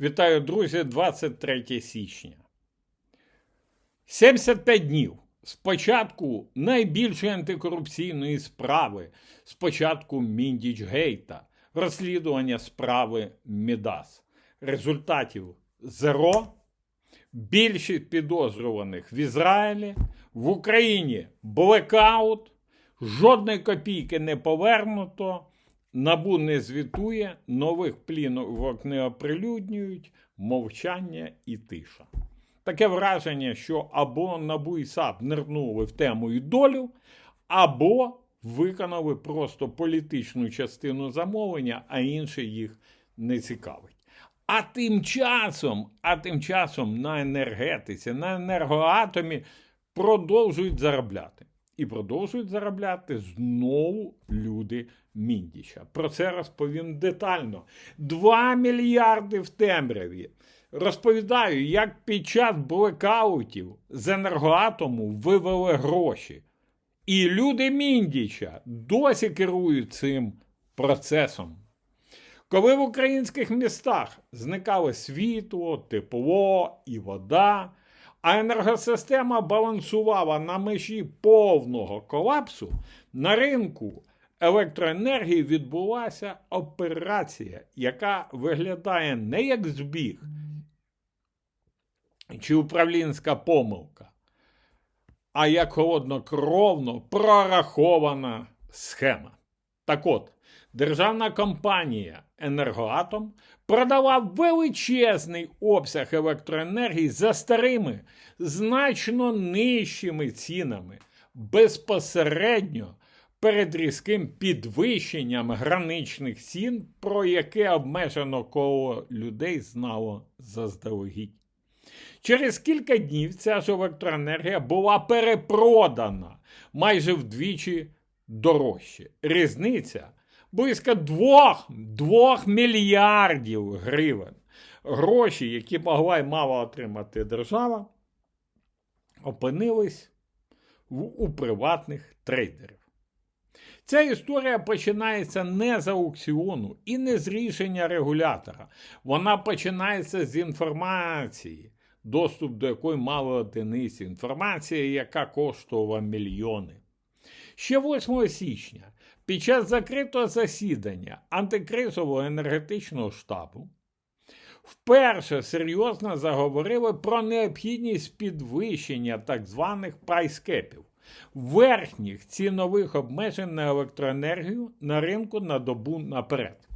Вітаю, друзі, 23 січня. 75 днів з початку найбільшої антикорупційної справи, з початку Міндічгейта, розслідування справи Мідас. Результатів зеро. Більшість підозрюваних в Ізраїлі, в Україні блекаут, жодної копійки не повернуто. Набу не звітує, нових плінок не оприлюднюють, мовчання і тиша. Таке враження, що або Набу і САП нирнули в тему і долю, або виконали просто політичну частину замовлення, а інше їх не цікавить. А тим часом, а тим часом на енергетиці, на енергоатомі продовжують заробляти. І продовжують заробляти знову люди Міндіча. Про це розповім детально. 2 мільярди в темряві. Розповідаю, як під час блекаутів з енергоатому вивели гроші. І люди Міндіча досі керують цим процесом. Коли в українських містах зникало світло, тепло і вода, а енергосистема балансувала на межі повного колапсу, на ринку електроенергії відбулася операція, яка виглядає не як збіг чи управлінська помилка, а як холоднокровно прорахована схема. Так от, державна компанія Енергоатом продала величезний обсяг електроенергії за старими, значно нижчими цінами, безпосередньо перед різким підвищенням граничних цін, про яке обмежено коло людей знало заздалегідь. Через кілька днів ця ж електроенергія була перепродана майже вдвічі дорожче. Різниця близько 2, 2 мільярдів гривень. Гроші, які могла й мала отримати держава, опинились у приватних трейдерів. Ця історія починається не з аукціону і не з рішення регулятора. Вона починається з інформації, доступ до якої мали одиниці. Інформація, яка коштувала мільйони. Ще 8 січня під час закритого засідання антикризового енергетичного штабу вперше серйозно заговорили про необхідність підвищення так званих прайскепів, верхніх цінових обмежень на електроенергію на ринку на добу наперед.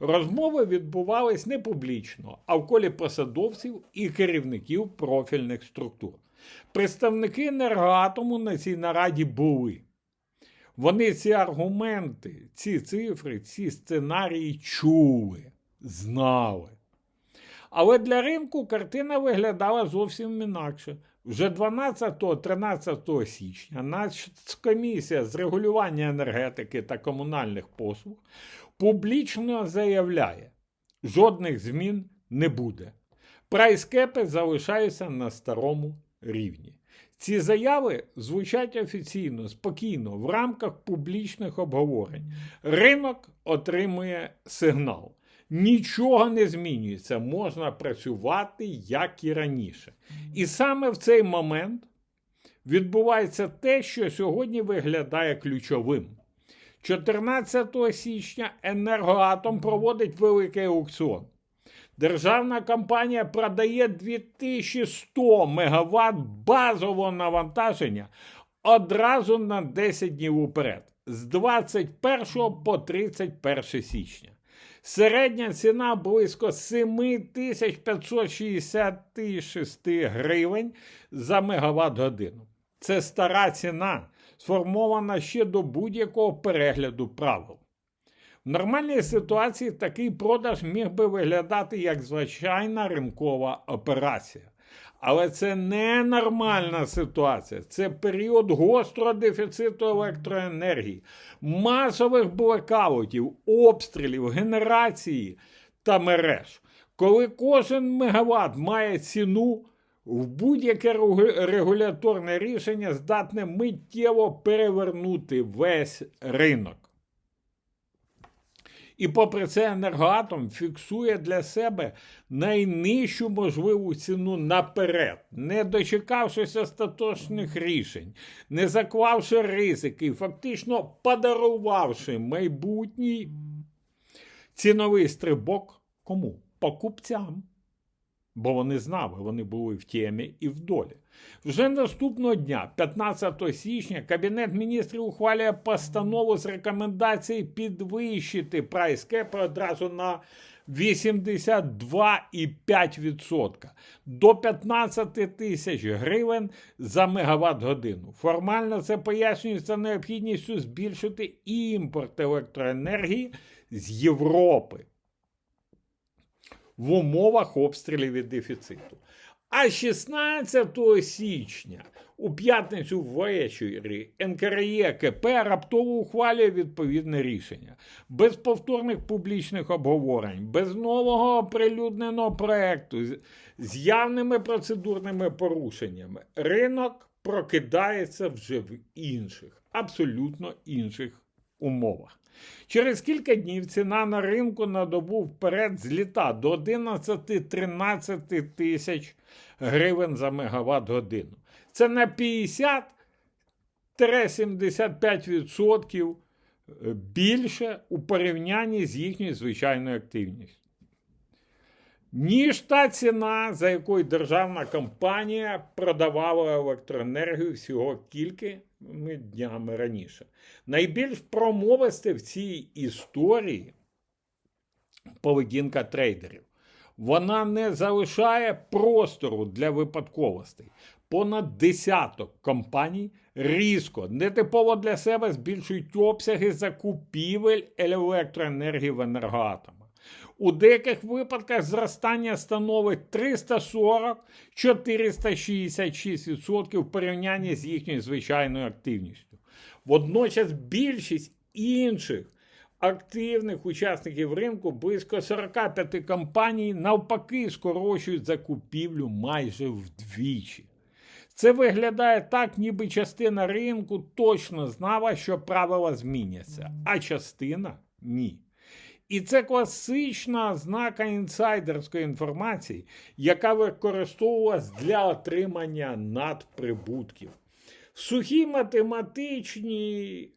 Розмови відбувались не публічно, а в колі посадовців і керівників профільних структур. Представники енергоатому на цій нараді були. Вони ці аргументи, ці цифри, ці сценарії чули, знали. Але для ринку картина виглядала зовсім інакше. Вже 12-13 січня Нацкомісія з регулювання енергетики та комунальних послуг публічно заявляє, жодних змін не буде. Прайскепи залишаються на старому рівні. Ці заяви звучать офіційно, спокійно, в рамках публічних обговорень. Ринок отримує сигнал. Нічого не змінюється, можна працювати як і раніше. І саме в цей момент відбувається те, що сьогодні виглядає ключовим. 14 січня Енергоатом проводить великий аукціон. Державна компанія продає 2100 МВт базового навантаження одразу на 10 днів уперед, з 21 по 31 січня. Середня ціна близько 7566 гривень за мегаватт годину. Це стара ціна, сформована ще до будь-якого перегляду правил. В нормальній ситуації такий продаж міг би виглядати як звичайна ринкова операція. Але це не нормальна ситуація. Це період гострого дефіциту електроенергії, масових блекаутів, обстрілів, генерації та мереж. Коли кожен мегаватт має ціну, в будь-яке регуляторне рішення здатне миттєво перевернути весь ринок. І попри це енергоатом фіксує для себе найнижчу можливу ціну наперед, не дочекавшись остаточних рішень, не заклавши ризики, фактично подарувавши майбутній ціновий стрибок кому? Покупцям. Бо вони знали, вони були в темі і в долі. Вже наступного дня, 15 січня, Кабінет міністрів ухвалює постанову з рекомендацією підвищити прайс-кепи одразу на 82,5% до 15 тисяч гривень за мегаватт годину. Формально це пояснюється необхідністю збільшити імпорт електроенергії з Європи в умовах обстрілів і дефіциту. А 16 січня у п'ятницю ввечері НКРЄ-КП раптово ухвалює відповідне рішення. Без повторних публічних обговорень, без нового оприлюдненого проекту, з- явними процедурними порушеннями. Ринок прокидається вже в інших, абсолютно інших умовах. Через кілька днів ціна на ринку на добу вперед зліта до 11-13 тисяч гривень за мегаватт годину. Це на 50-75% більше у порівнянні з їхньою звичайною активністю. Ніж та ціна, за якою державна компанія продавала електроенергію всього кількими днями раніше. Найбільш промовисте в цій історії поведінка трейдерів. Вона не залишає простору для випадковостей. Понад десяток компаній різко, нетипово для себе збільшують обсяги закупівель електроенергії в енергоатомах. У деяких випадках зростання становить 340-466% в порівнянні з їхньою звичайною активністю. Водночас більшість інших активних учасників ринку, близько 45 компаній, навпаки, скорочують закупівлю майже вдвічі. Це виглядає так, ніби частина ринку точно знала, що правила зміняться, а частина ні. І це класична ознака інсайдерської інформації, яка використовувалась для отримання надприбутків. В сухій математичній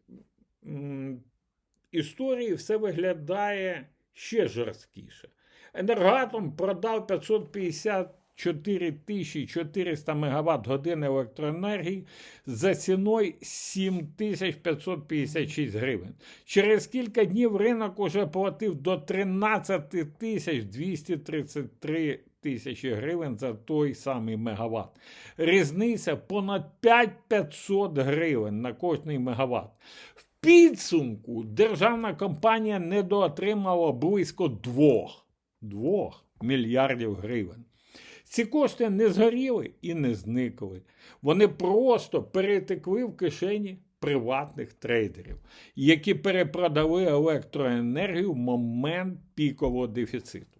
історії все виглядає ще жорсткіше. Енергатом продав 550 4400 МВт годин електроенергії за ціною 7556 гривень. Через кілька днів ринок уже платив до 13 тисяч 233 тисячі гривень за той самий мегаватт. Різниця понад 5500 гривень на кожний мегаватт. В підсумку державна компанія недоотримала близько 2 2 мільярдів гривень. Ці кошти не згоріли і не зникли. Вони просто перетекли в кишені приватних трейдерів, які перепродали електроенергію в момент пікового дефіциту.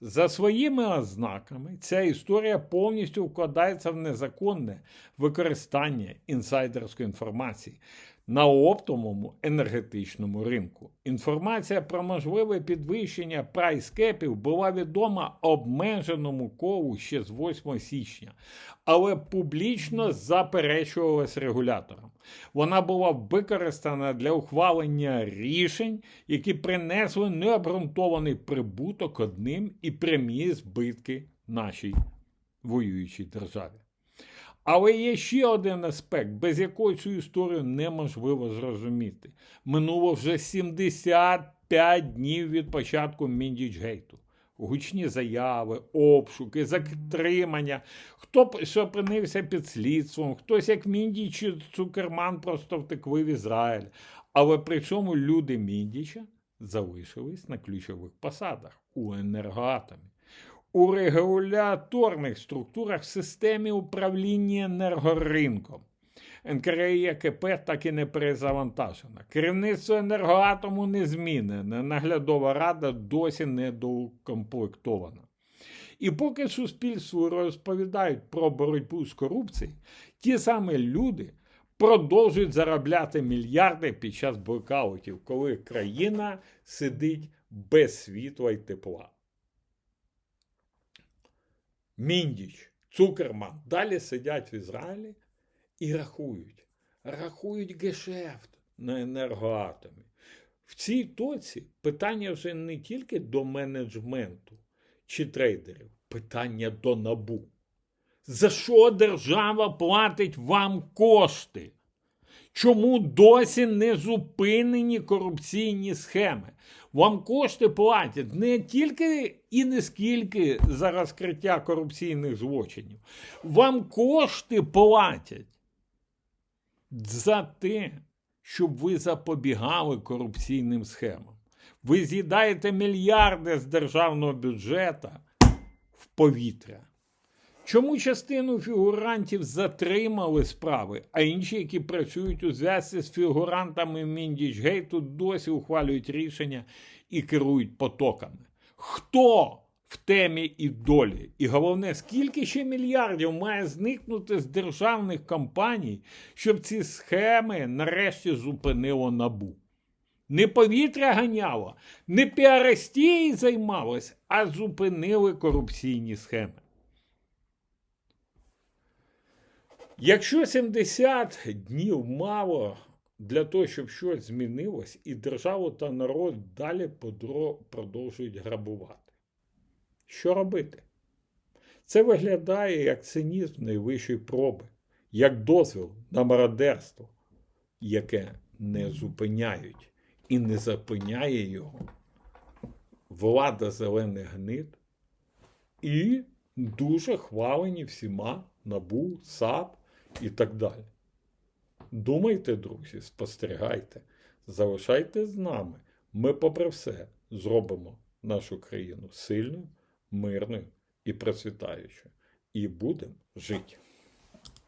За своїми ознаками, ця історія повністю вкладається в незаконне використання інсайдерської інформації на оптовому енергетичному ринку. Інформація про можливе підвищення прайскепів була відома обмеженому колу ще з 8 січня, але публічно заперечувалась регулятором. Вона була використана для ухвалення рішень, які принесли необґрунтований прибуток одним і прямі збитки нашій воюючій державі. Але є ще один аспект, без якого цю історію неможливо зрозуміти. Минуло вже 75 днів від початку Міндічгейту. Гучні заяви, обшуки, затримання, хто опинився під слідством, хтось, як Міндіч Цукерман, просто втекли в Ізраїль. Але при цьому люди Міндіча залишились на ключових посадах у енергоатомі у регуляторних структурах в системі управління енергоринком. НКРЄКП так і не перезавантажена. Керівництво енергоатому не змінене, наглядова рада досі не доукомплектована. І поки суспільству розповідають про боротьбу з корупцією, ті самі люди продовжують заробляти мільярди під час блокаутів, коли країна сидить без світла й тепла. Міндіч, Цукерман далі сидять в Ізраїлі і рахують. Рахують гешефт на енергоатомі. В цій тоці питання вже не тільки до менеджменту чи трейдерів, питання до набу. За що держава платить вам кошти? Чому досі не зупинені корупційні схеми? Вам кошти платять не тільки і не скільки за розкриття корупційних злочинів. Вам кошти платять за те, щоб ви запобігали корупційним схемам. Ви з'їдаєте мільярди з державного бюджету в повітря. Чому частину фігурантів затримали справи, а інші, які працюють у зв'язці з фігурантами Міндічгейту, досі ухвалюють рішення і керують потоками? Хто в темі і долі? І головне, скільки ще мільярдів має зникнути з державних компаній, щоб ці схеми нарешті зупинило набу? Не повітря ганяло, не піарестії займалось, а зупинили корупційні схеми. Якщо 70 днів мало для того, щоб щось змінилось, і державу та народ далі продовжують грабувати, що робити? Це виглядає як цинізм найвищої проби, як дозвіл на мародерство, яке не зупиняють і не зупиняє його влада зелених гнид і дуже хвалені всіма НАБУ, САП і так далі. Думайте, друзі, спостерігайте, залишайте з нами. Ми, попри все, зробимо нашу країну сильною, мирною і процвітаючою. І будемо жити.